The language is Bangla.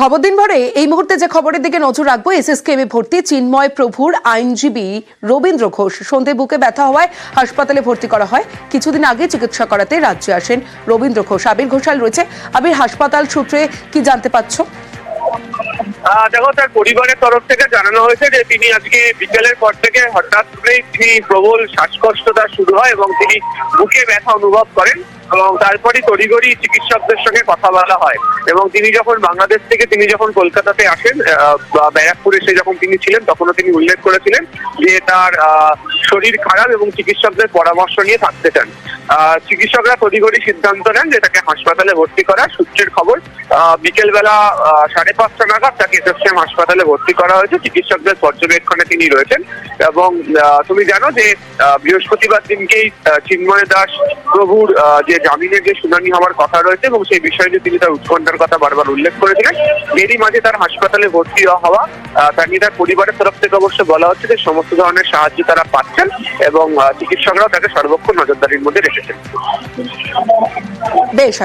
খবর দিন ভরে, এই মুহূর্তে যে খবরের দিকে নজর রাখব, এসএসকেএমে ভর্তি চিন্ময় প্রভুর আইনজীবী রবীন্দ্র ঘোষ। সন্ধে বুকে ব্যথা হওয়ায় হাসপাতালে ভর্তি করা হয়। কিছুদিন আগে চিকিৎসা করাতে রাজ্যে আসেন রবীন্দ্র ঘোষ। আবির ঘোষাল রয়েছে। আবির, হাসপাতাল সূত্রে কি জানতে পারছ দেখো, তার পরিবারের তরফ থেকে জানানো হয়েছে যে তিনি আজকে বিকেলের পর থেকে হঠাৎ করেই তিনি প্রবল শ্বাসকষ্ট তার শুরু হয় এবং তিনি বুকে ব্যথা অনুভব করেন। এবং তারপরে তড়িঘড়ি চিকিৎসকদের সঙ্গে কথা বলা হয়। এবং তিনি যখন বাংলাদেশ থেকে, তিনি যখন কলকাতাতে আসেন ব্যারাকপুরে সে যখন তিনি ছিলেন, তখনও তিনি উল্লেখ করেছিলেন যে তার শরীর খারাপ এবং চিকিৎসকদের পরামর্শ নিয়ে থাকতে চান। চিকিৎসকরা তড়িঘড়ি সিদ্ধান্ত নেন যে তাকে হাসপাতালে ভর্তি করা সূত্রের খবর। বিকেলবেলা সাড়ে পাঁচটা নাগাদ তাকে এসএসএম হাসপাতালে ভর্তি করা হয়েছে। চিকিৎসকদের পর্যবেক্ষণে তিনি রয়েছেন। এবং তুমি জানো যে বৃহস্পতিবার দিনকেই চিন্ময় দাস প্রভুর যে জামিনের যে শুনানি হওয়ার কথা রয়েছে এবং সেই বিষয়ে তিনি তার উৎকণ্ঠার কথা বারবার উল্লেখ করেছিলেন, এরই মাঝে তার হাসপাতালে ভর্তি হওয়া তার নিয়ে তার পরিবারের তরফ থেকে অবশ্য বলা হচ্ছে যে সমস্ত ধরনের সাহায্য তারা পাচ্ছেন এবং চিকিৎসকরাও তাকে সর্বক্ষণ নজরদারির মধ্যে রেখেছেন। বেশ